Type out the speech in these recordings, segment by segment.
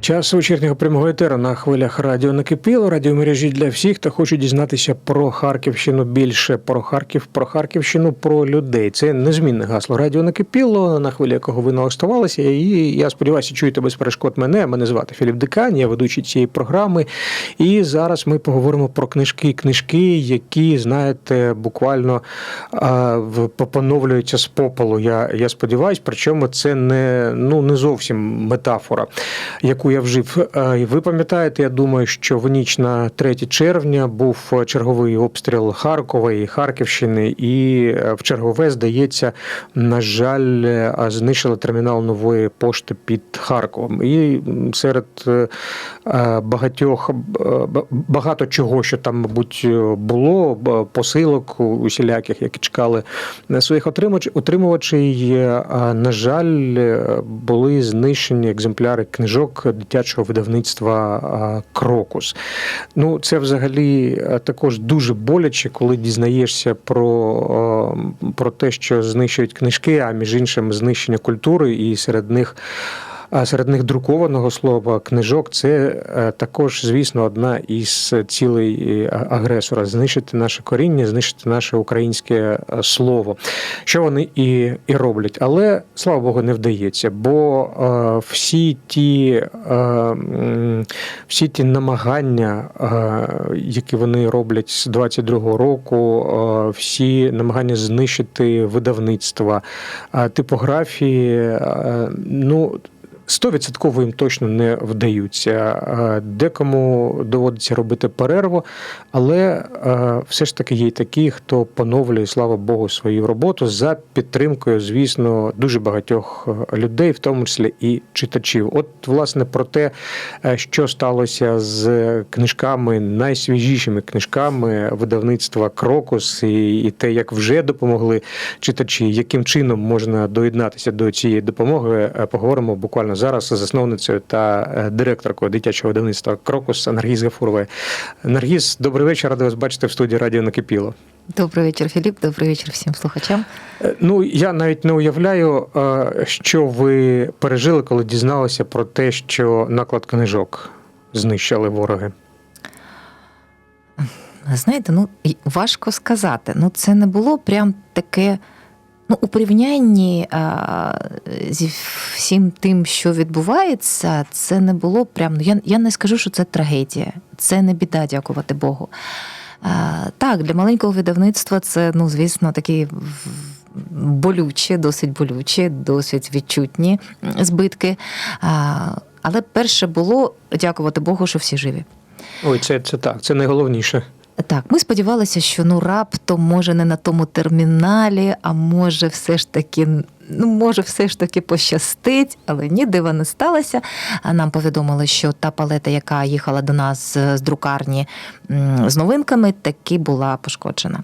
Час вечірнього прямого етеру на хвилях радіо накипіло. Радіомережі для всіх, хто хоче дізнатися про Харківщину більше про Харків, про Харківщину, про людей. Це незмінне гасло. Радіо накипіло, на хвилі якого ви налаштувалися. І я сподіваюся, чуєте без перешкод мене. Мене звати Філіп Дикань, я ведучий цієї програми. І зараз ми поговоримо про книжки. Книжки, які, знаєте, буквально поновлюються з попелу. Я, я сподіваюся, причому це не, ну, не зовсім метафора, яку я вжив. Ви пам'ятаєте, я думаю, що в ніч на 3 червня був черговий обстріл Харкова і Харківщини, і е, в чергове, здається, на жаль, е, знищили термінал нової пошти під Харковом. І серед е, багатьох багато чого, що там, мабуть, було, посилок усіляких, які чекали своїх а, на жаль, були знищені екземпляри книжок дитячого видавництва Крокус. Ну, це взагалі також дуже боляче, коли дізнаєшся про, про те, що знищують книжки, а між іншим знищення культури, і серед них. А серед них друкованого слова книжок це е, також, звісно, одна із цілей е, агресора знищити наше коріння, знищити наше українське е, слово, що вони і, і роблять. Але слава Богу, не вдається, бо всі ті, всі ті намагання, які вони роблять з 22-го року, всі намагання знищити видавництва, типографії, ну. Стовідсотково їм точно не вдаються. Е, Декому доводиться робити перерву, але е, все ж таки є й такі, хто поновлює, слава Богу, свою роботу за підтримкою, звісно, дуже багатьох е, людей, в тому числі і читачів. От, власне, про те, що сталося з книжками, найсвіжішими книжками видавництва Крокус, і, і те, як вже допомогли читачі, яким чином можна доєднатися до цієї допомоги, поговоримо буквально зараз засновницею та е, директоркою дитячого видавництва Крокус Наргіз Гафуровою. Наргіз, добрий вечір, радий вас бачити в студії Радіо Накипіло. Добрий вечір, Філіп. Добрий вечір всім слухачам. Е, Ну, я навіть не уявляю, е, що ви пережили, коли дізналися про те, що наклад книжок знищили вороги. Знаєте, ну важко сказати. Ну, це не було прям таке. Ну, у порівнянні а, зі всім тим, що відбувається, це не було прям. Ну, я, я не скажу, що це трагедія, це не біда, дякувати Богу. А, так, для маленького видавництва це, ну, звісно, такі болючі, досить болючі, досить відчутні збитки. А, але перше було дякувати Богу, що всі живі. Ой, це, це так, це найголовніше. Так, ми сподівалися, що ну раптом, може, не на тому терміналі, а може, все ж таки, ну може, все ж таки пощастить, але ні, дива не сталося. Нам повідомили, що та палета, яка їхала до нас з друкарні з новинками, таки була пошкоджена.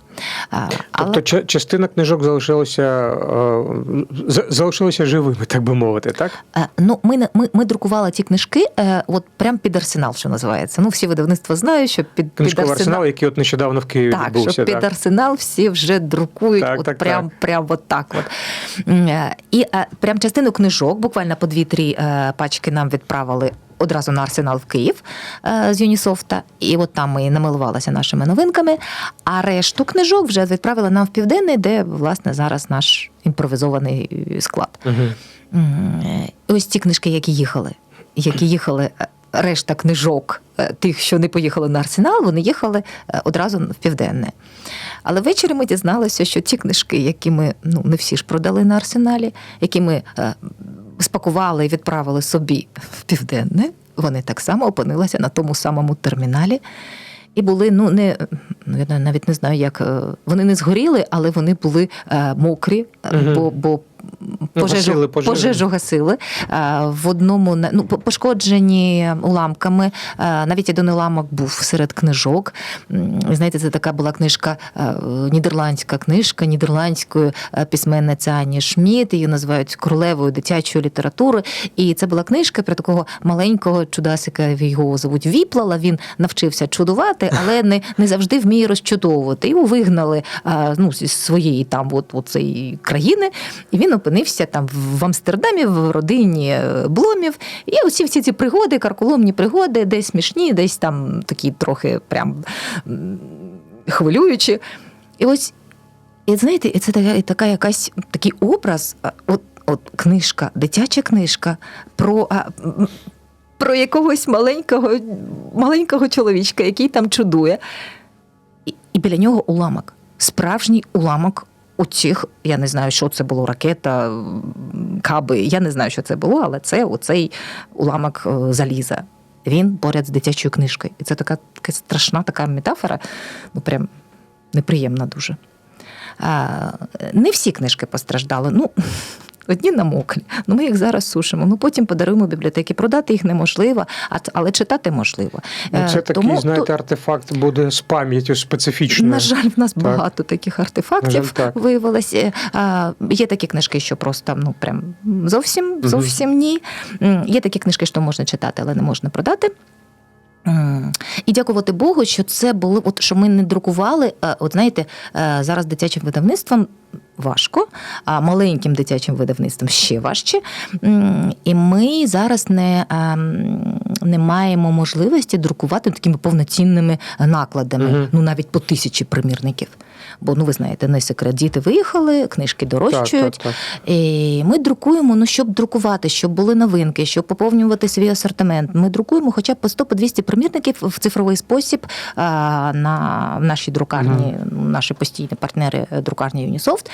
Тобто ча- частина книжок залишилася, е, залишилася живими, так би мовити, так? Е, Ну, ми, ми, ми друкували ті книжки, е, от прям під арсенал, що називається. Ну, всі видавництва знають, що під, під Книжковий арсенал, який от нещодавно в Києві Так, відбувся. що під так. арсенал всі вже друкують, Так, от так, прям, так. прям от так. От. Е, І е, прям частину книжок, буквально по дві-три е, пачки нам відправили. Одразу на арсенал в Київ з Юнісофта, і от там ми намилувалися нашими новинками. А решту книжок вже відправили нам в південний, де власне зараз наш імпровізований склад. Е, Ось ці книжки, які їхали, які їхали. Решта книжок тих, що не поїхали на арсенал, вони їхали одразу в південне. Але ввечері ми дізналися, що ті книжки, які ми ну не всі ж продали на арсеналі, які ми е, спакували і відправили собі в південне, вони так само опинилися на тому самому терміналі. І були, ну не ну, я навіть не знаю, як е, вони не згоріли, але вони були е, мокрі, угу. Бо, бо пожежу, гасили пожежу. пожежу гасили. В одному ну, пошкоджені уламками. Е, Навіть один уламок був серед книжок. Знаєте, це така була книжка, е, нідерландська книжка нідерландської е, письменниці Ані Шміт. Її називають королевою дитячої літератури. І це була книжка про такого маленького чудасика. Його звуть Віплала. Він навчився чудувати, але не, не завжди вміє розчудовувати. Його вигнали ну, зі своєї там от, от цієї країни, і він опинився там в Амстердамі в родині е, Бломів. І усі всі ці пригоди, карколомні пригоди, десь смішні, десь там такі трохи прям хвилюючі. І ось, і знаєте, це така, така якась такий образ, от, от книжка, дитяча книжка про. Про якогось маленького, маленького чоловічка, який там чудує. І, і біля нього уламок. Справжній уламок у цих, я не знаю, що це було, ракета, каби. Я не знаю, що це було, але це оцей уламок е, заліза. Він поряд з дитячою книжкою. І це така, така страшна така метафора, ну прям неприємна дуже. Не всі книжки постраждали. Ну, одні намоклі. Ну, ми їх зараз сушимо. Ну, потім подаруємо бібліотеки. Продати їх неможливо, а, але читати можливо. Ну, Е, це такий, тому знаєте, то- артефакт буде з пам'яттю специфічною. на жаль, в нас Так. багато таких артефактів жаль, так. виявилось. Е, а, Є такі книжки, що просто ну прям зовсім зовсім ні. Є такі книжки, що можна читати, але не можна продати. І дякувати Богу, що це були, от що ми не друкували. е, От знаєте, зараз дитячим видавництвом важко, а маленьким дитячим видавництвом ще важче. І ми зараз не, ем, не маємо можливості друкувати такими повноцінними накладами, угу. ну навіть по тисячі примірників. Бо ну ви знаєте, не секрет, діти виїхали, книжки дорожчують. Так, так, так. І ми друкуємо, ну щоб друкувати, щоб були новинки, щоб поповнювати свій асортимент. Ми друкуємо хоча б по 100 по 200 примірників в цифровий спосіб а, на в нашій друкарні, наші постійні партнери е, друкарні Юнісофт.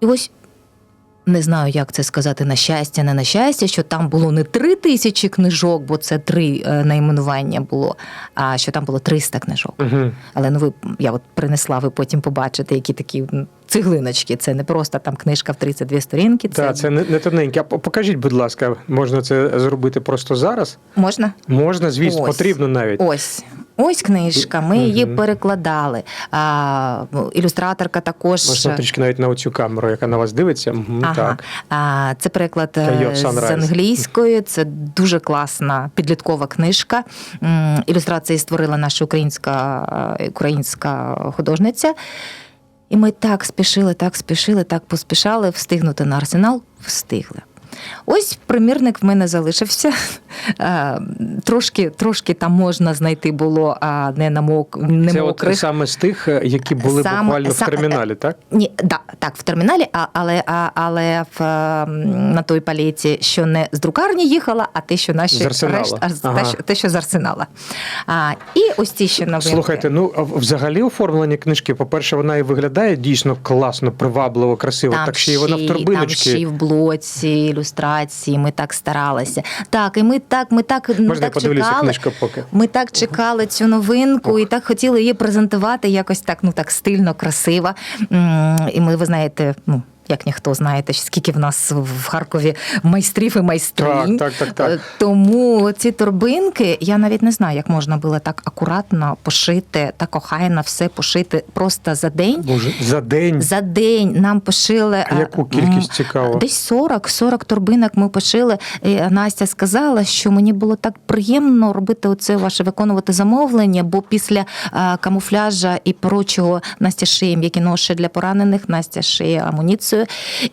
І ось. Не знаю, як це сказати на щастя, не на щастя, що там було не три тисячі книжок, бо це три е, найменування було, а що там було 300 книжок. Угу. Але ну ви я от принесла, ви потім побачите, які такі цеглиночки. Це не просто там книжка в 32 сторінки. Це, Так, це не, не тоненьке. А покажіть, будь ласка, можна це зробити просто зараз? можна? Можна, звісно, Ось. потрібно навіть. Ось. Ось книжка, ми її перекладали. А, ілюстраторка також. Можна трішки навіть на оцю камеру, яка на вас дивиться. Мгм, Ага. Так. А, це переклад е, з англійської. Це дуже класна підліткова книжка. Ілюстрації створила наша українська, е, українська художниця. І ми так спішили, так спішили, так поспішали встигнути на арсенал. Встигли. Ось примірник в мене залишився. Е, Трошки, трошки там можна знайти було, а не на мок, не Це от саме з тих, е, які були Саме- буквально в терміналі, так? Ні, да, так, в терміналі, а, але, а, але в, на той палеті, що не з друкарні їхала, а те, що наші З решт- а, Ага. те, що, те, що з арсенала. А, і ось ці ще новинки. Слухайте, ну взагалі оформлення книжки, по-перше, вона і виглядає дійсно класно, привабливо, красиво. так ще й вона в й- Там ще й в блоці, ілюстрації, ми так старалися. Так, і ми так, ми так, ми Можна так чекали. книжку поки. Ми так чекали цю новинку Ох. і так хотіли її презентувати якось так, ну так стильно, красиво. І ми, ви знаєте, ну. Як ніхто знаєте, скільки в нас в Харкові майстрів і майстринь. Так, так, так, так. Е, Тому ці торбинки, я навіть не знаю, як можна було так акуратно пошити, так охайно все пошити просто за день. Боже, за день. За день нам пошили А е, яку кількість цікаво? Десь 40, 40 торбинок ми пошили. І Настя сказала, що мені було так приємно робити оце ваше виконувати замовлення, бо після е, камуфляжа і прочого Настя шиє м'які ноші для поранених, Настя шиє амуніцію.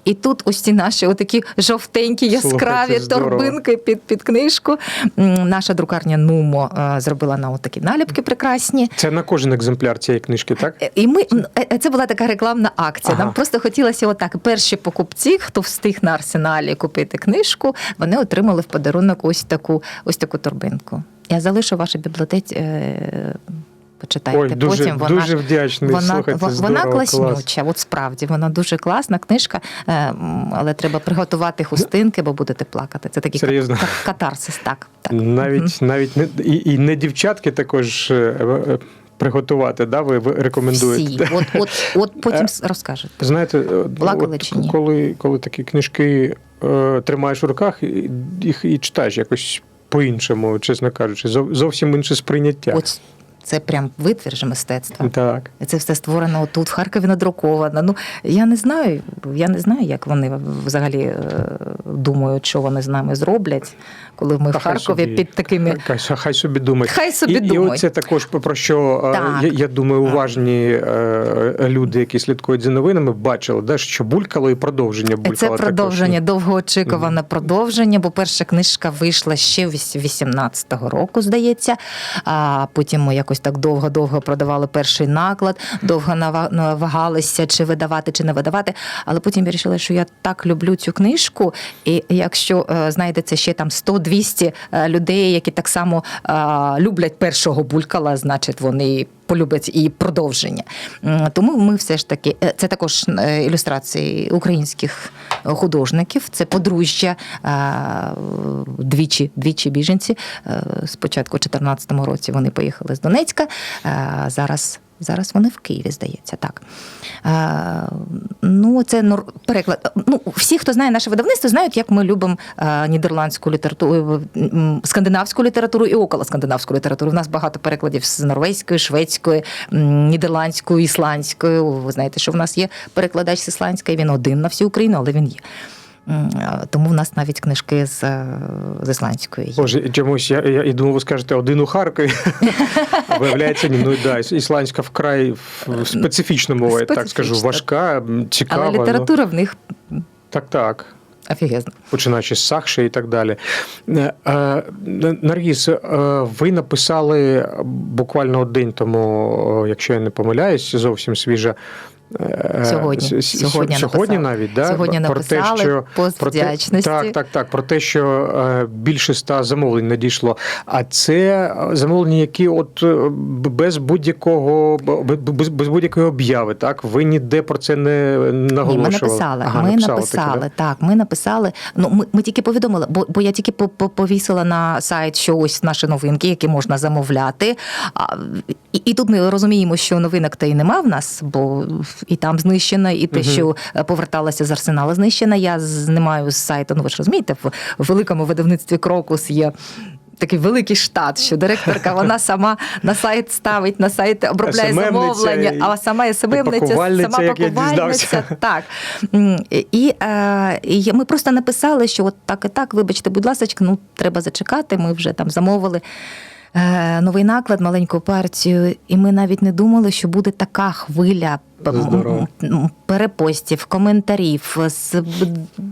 І тут ось ці наші отакі жовтенькі, яскраві Слухайте, торбинки під, під книжку. Наша друкарня Нумо е, зробила нам такі наліпки прекрасні. Це на кожен екземпляр цієї книжки, так? Е, І ми е, це була така рекламна акція. Ага. Нам просто хотілося отак. Перші покупці, хто встиг на арсеналі купити книжку, вони отримали в подарунок ось таку, ось таку торбинку. Я залишу вашій бібліотеці. Почитайте Ой, дуже, потім. Вона дуже вдячний. вона, Слухайте, вона здорово, класнюча. От справді вона дуже класна книжка, е, але треба приготувати хустинки, бо будете плакати. Це такий Серйозно? кат- катарсис. Так, так. Навіть навіть не і, і не дівчатки також е, е, приготувати. Да? Ви, рекомендуєте? Всі. От, от, от потім розкажете. Знаєте, Плакали от чи ні? коли, коли такі книжки е, тримаєш в руках, їх і читаєш якось по-іншому, чесно кажучи, зовсім інше сприйняття. От це прям витвір же мистецтва. Так. Це все створено тут, в Харкові надруковано. Ну я не знаю, я не знаю, як вони взагалі е, думають, що вони з нами зроблять, коли ми Та в Харкові собі- під такими. Хай, хай собі думають. Хай собі і, і думають. оце також про що е, Так. я, я думаю, уважні е, люди, які слідкують за новинами, бачили, да, що булькало і продовження булькало. Це також. продовження, довгоочікуване продовження, бо перша книжка вийшла ще 18-го року, здається. А потім ми якось так довго-довго продавали перший наклад, довго навагалися, чи видавати, чи не видавати. Але потім вирішила, що я так люблю цю книжку, і якщо е, знайдеться ще там 100-200 е, людей, які так само е, люблять першого булькала, значить вони полюблять і продовження. Тому ми все ж таки е, це також е, ілюстрації українських художників. Це подружжя е, двічі, двічі біженці. Спочатку у 2014 році вони поїхали з Донецька. Зараз. Зараз вони в Києві, здається, так. Е, ну, це нор- переклад. Ну, всі, хто знає наше видавництво, знають, як ми любимо е, нідерландську літературу, м, скандинавську літературу і околоскандинавську літературу. У нас багато перекладів з норвезької, шведської, нідерландської, ісландської. Ви знаєте, що в нас є перекладач з ісландської, він один на всю Україну, але він є. Тому в нас навіть книжки з, е, з ісландської є. Боже, чомусь я, я і думав, ви скажете один у Харкові. Виявляється, ні. Ну да, ісландська вкрай специфічна мова, я так скажу, важка, цікава. Але ну. література в них Так, так. офігезна. починаючи з Сахши і так далі. Е, е, Наргіз, е, ви написали буквально день тому, якщо я не помиляюсь, зовсім свіжа. Е, Сьогодні. Сьогодні сьогодні навіть да? Сьогодні написали пост про те- так, так, так. Про те, що е, більше ста замовлень надійшло. А це е, замовлення, які от без будь-якого без, без будь-якої обяви, так? Ви ніде про це не Ні, ми написали. Ага, ми написали написали, таки, так, ми написали. Ну, ми, ми тільки повідомили, бо, бо я тільки по- по- повісила на сайт, що ось наші новинки, які можна замовляти. І, і тут ми розуміємо, що новинок та й нема в нас, бо і там знищено, і те, Мгм. що е, поверталося з арсенала, знищено. Я знімаю з сайту. Ну ви ж розумієте, в, великому видавництві Крокус є. Такий великий штат, що директорка вона сама на сайт ставить, на сайт обробляє замовлення, а сама СММниця, пакувальниця, сама як пакувальниця. Так. І, е, і ми просто написали, що от так і так, вибачте, будь ласка, ну треба зачекати. Ми вже там замовили. Е, Новий наклад, маленьку партію, і ми навіть не думали, що буде така хвиля Здорово. перепостів, коментарів,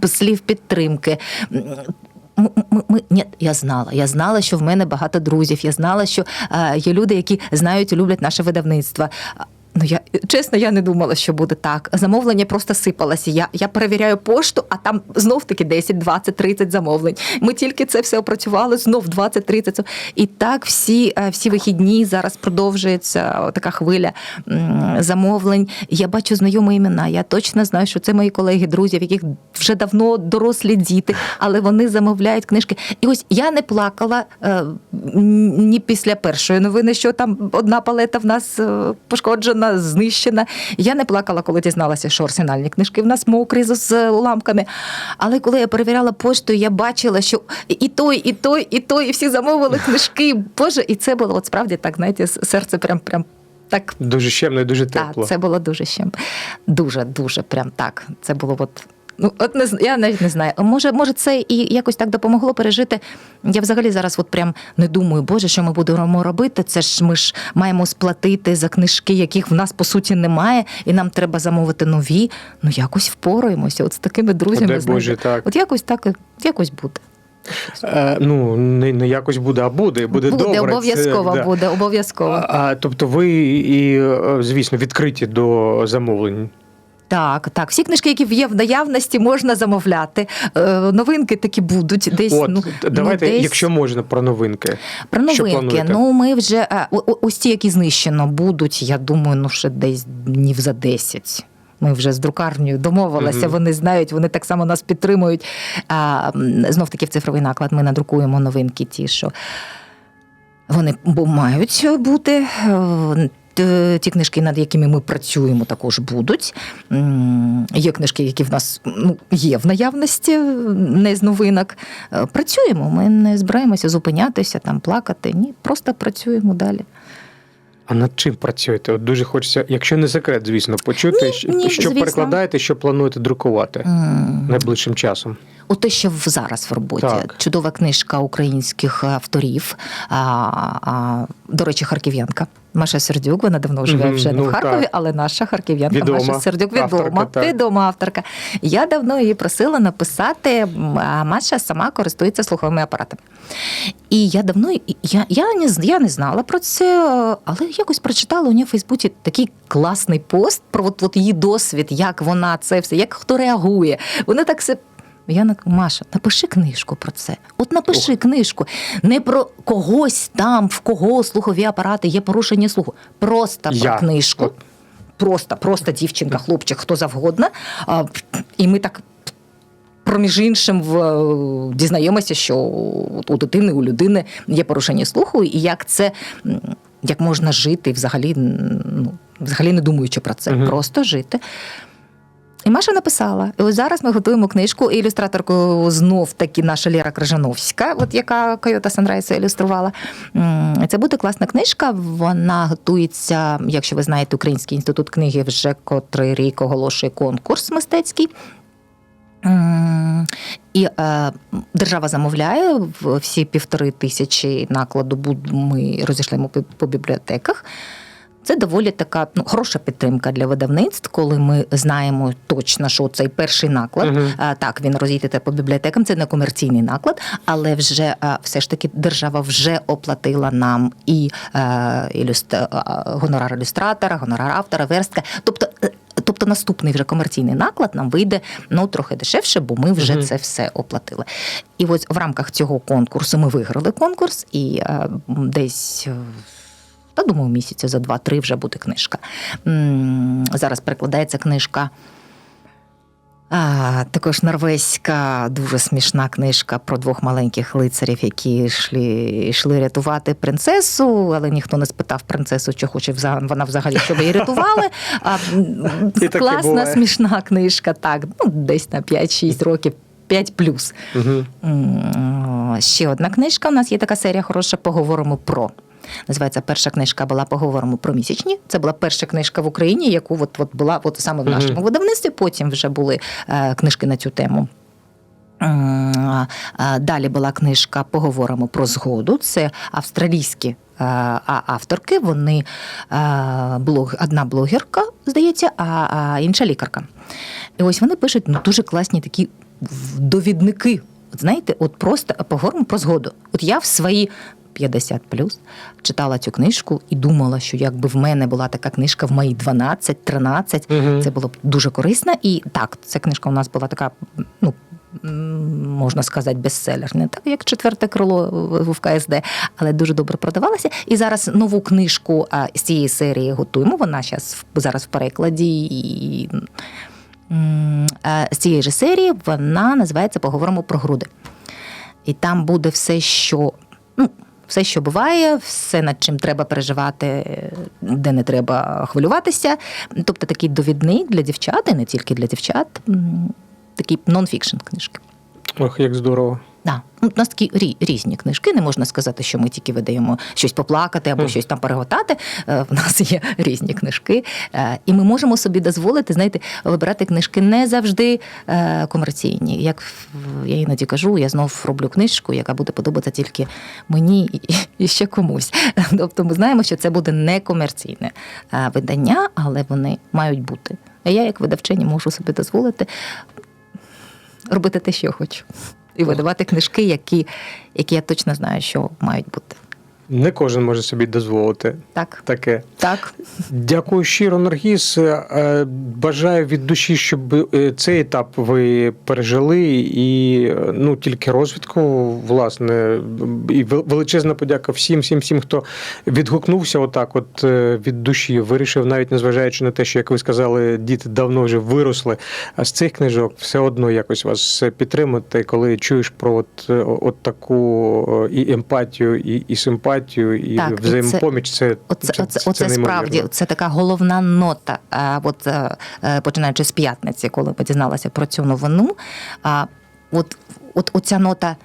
слів підтримки. Ми, ми, ми, ні, я знала. Я знала, що в мене багато друзів. Я знала, що е, є люди, які знають і люблять наше видавництво. Ну я чесно, я не думала, що буде так. Замовлення просто сипалося. Я, я перевіряю пошту, а там знов таки 10, 20, 30 замовлень. Ми тільки це все опрацювали, знов 20, 30. І так всі, е, всі вихідні зараз продовжується така хвиля замовлень. Я бачу знайомі імена. Я точно знаю, що це мої колеги, друзі, в яких вже давно дорослі діти, але вони замовляють книжки. І ось я не плакала е, ні після першої новини, що там одна палета в нас е, пошкоджена, знищена. Я не плакала, коли дізналася, що арсенальні книжки в нас мокрі з, з уламками. Але коли я перевіряла пошту, я бачила, що і той, і той, і той, і всі замовили книжки. Боже, і це було от справді так, знаєте, серце прям прям. Так, Дуже щемно і дуже тепло. так, це було дуже щемно. дуже, дуже прям так. Це було от. Ну, от не я навіть не знаю. Може, може, це і якось так допомогло пережити. Я взагалі зараз от прям не думаю, боже, що ми будемо робити. Це ж ми ж маємо сплатити за книжки, яких в нас по суті немає, і нам треба замовити нові. Ну якось впораємося. От з такими друзями. Знаєте. Боже, так. От якось так, якось буде. Е, ну, не, не якось буде, а буде. Буде, добре. Це, обов'язково да. буде, обов'язково. А, а, тобто ви і, е, звісно, відкриті до замовлень. Так, так. Всі книжки, які є в наявності, можна замовляти. Е, новинки такі будуть десь. От, ну, давайте, ну, десь... якщо можна, про новинки. Про новинки, плануєте? ну ми вже е, ось ті, які знищено, будуть, я думаю, ну ще десь днів за 10. Ми вже з друкарнею домовилися, Мгм. вони знають, вони так само нас підтримують. А, знов таки в цифровий наклад ми надрукуємо новинки, ті, що вони мають бути. Е, Ті книжки, над якими ми працюємо, також будуть. Є книжки, які в нас ну, є в наявності, не з новинок. Е, Працюємо. Ми не збираємося зупинятися, там плакати. Ні, просто працюємо далі. А над чим працюєте? От дуже хочеться, якщо не секрет, звісно, почути, Ні, ні, що звісно. перекладаєте, що плануєте друкувати М, найближчим часом. От те, що в- зараз в роботі. Так. Чудова книжка українських авторів. А, а, до речі, харків'янка. Маша Сердюк, вона давно живе Мгм, вже не ну, в Харкові, так. але наша харків'янка Відома Маша Сердюк відома. авторка, відома авторка. Я давно її просила написати. а Маша сама користується слуховими апаратами. І я давно я, я, не, я не знала про це, але якось прочитала у ній в Фейсбуці такий класний пост про от, от її досвід, як вона це все, як хто реагує. Вона так все. Я на Маша, напиши книжку про це. От напиши книжку. Не про когось там, в кого слухові апарати є порушення слуху. Просто Я. про книжку. Просто, просто дівчинка, хлопчик, хто завгодно. А, і ми так проміж іншим в, дізнаємося, що у дитини, у людини є порушення слуху, і як це. Як можна жити взагалі, ну, взагалі не думаючи про це, Мгм. просто жити. І Маша написала: і ось зараз ми готуємо книжку, і ілюстраторку знов таки наша Лера Крижановська, от яка Койота Санрайса ілюструвала. Це буде класна книжка. Вона готується, якщо ви знаєте, Український інститут книги вже котрий рік оголошує конкурс мистецький. І е, держава замовляє всі півтори тисячі накладу ми розійшлемо по бібліотеках. Це доволі така ну, хороша підтримка для видавництв, коли ми знаємо точно, що цей перший наклад. Мгм. а, Так, він розійдеться по бібліотекам, це не комерційний наклад, але вже а, все ж таки держава вже оплатила нам і е, ілюст... гонорар ілюстратора, гонорар автора, верстка. Тобто, е, тобто наступний вже комерційний наклад нам вийде ну трохи дешевше, бо ми вже Мгм. це все оплатили. І ось в рамках цього конкурсу ми виграли конкурс, і е, десь. Та думаю, місяця за два-три вже буде книжка. Зараз перекладається книжка. А, також норвезька дуже смішна книжка про двох маленьких лицарів, які йшли, йшли рятувати принцесу, але ніхто не спитав принцесу, чи хоче вона взагалі, щоб її рятували. А, класна, смішна книжка, так, ну, десь на 5-6 років, 5 плюс. Угу. Ще одна книжка. У нас є така серія хороша. Поговоримо про. Називається перша книжка була Поговоримо про місячні. Це була перша книжка в Україні, яку от, от була от саме в нашому видавництві. Потім вже були е, книжки на цю тему. Далі була книжка Поговоримо про згоду. Це австралійські е, авторки. Вони е, блог, одна блогерка, здається, а, а інша лікарка. І ось вони пишуть ну, дуже класні такі довідники. От знаєте, от просто поговоримо про згоду. От я в свої 50 плюс читала цю книжку і думала, що якби в мене була така книжка в мої 12-13, Мгм. це було б дуже корисно. І так, ця книжка у нас була така, ну. Можна сказати, бестселер, не так як четверте крило в в КСД, але дуже добре продавалася. І зараз нову книжку з цієї серії готуємо. Вона зараз зараз в перекладі. І з цієї ж серії вона називається Поговоримо про груди. І там буде все, що ну, все, що буває, все, над чим треба переживати, де не треба хвилюватися. Тобто такий довідник для дівчат, і не тільки для дівчат, такий нон-фікшн книжки. Ох, як здорово. Да. Ну, У нас такі рі- різні книжки. Не можна сказати, що ми тільки видаємо щось поплакати або Мгм. щось там переготати. Е, В нас є різні книжки. Е, І ми можемо собі дозволити, знаєте, вибирати книжки не завжди е, комерційні. Як я іноді кажу, я знов роблю книжку, яка буде подобатися тільки мені і- ще комусь. Тобто ми знаємо, що це буде не комерційне видання, але вони мають бути. А я, як видавчиня, можу собі дозволити робити те, що я хочу. І видавати книжки, які, які я точно знаю, що мають бути. Не кожен може собі дозволити Так, таке. так. Дякую щиро, Наргіз. Е, Бажаю від душі, щоб е, цей етап ви пережили, і е, ну тільки розвитку, власне, і величезна подяка всім, всім, всім, хто відгукнувся отак, от від душі, вирішив, навіть незважаючи на те, що як ви сказали, діти давно вже виросли. А з цих книжок все одно якось вас підтримати, коли чуєш про от, от таку і емпатію, і, і симпатію. Емпатію і Так, взаємопоміч. Це, Оце, це, оце, це оце справді це така головна нота. А, от е, е, починаючи з п'ятниці, коли ми дізналися про цю новину. А, от, от оця нота.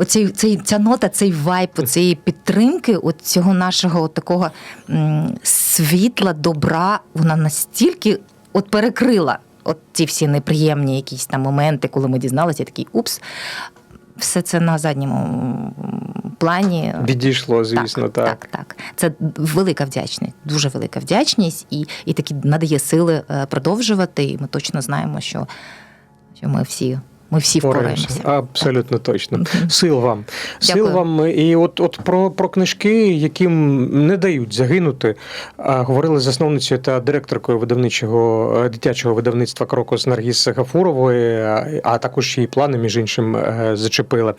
Оцей, цей, ця нота, цей вайб, цієї підтримки, от цього нашого от такого м, світла, добра, вона настільки от перекрила от ті всі неприємні якісь там моменти, коли ми дізналися, такий упс. Все це на задньому плані. Відійшло, звісно, так. Так, так. Це велика вдячність, дуже велика вдячність, і, і таки надає сили е, продовжувати. І ми точно знаємо, що, що ми всі. Ми всі Впораємося. Абсолютно точно. Сил вам. Сил вам. І от, от про, про книжки, яким не дають загинути, говорили з засновницею та директоркою видавничого е, дитячого видавництва Крокос Наргіс Гафурової, а- а також її плани, між іншим, е, зачепили.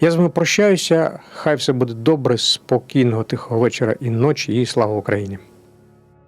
Я з вами прощаюся. Хай все буде добре, спокійного, тихого вечора і ночі, і слава Україні.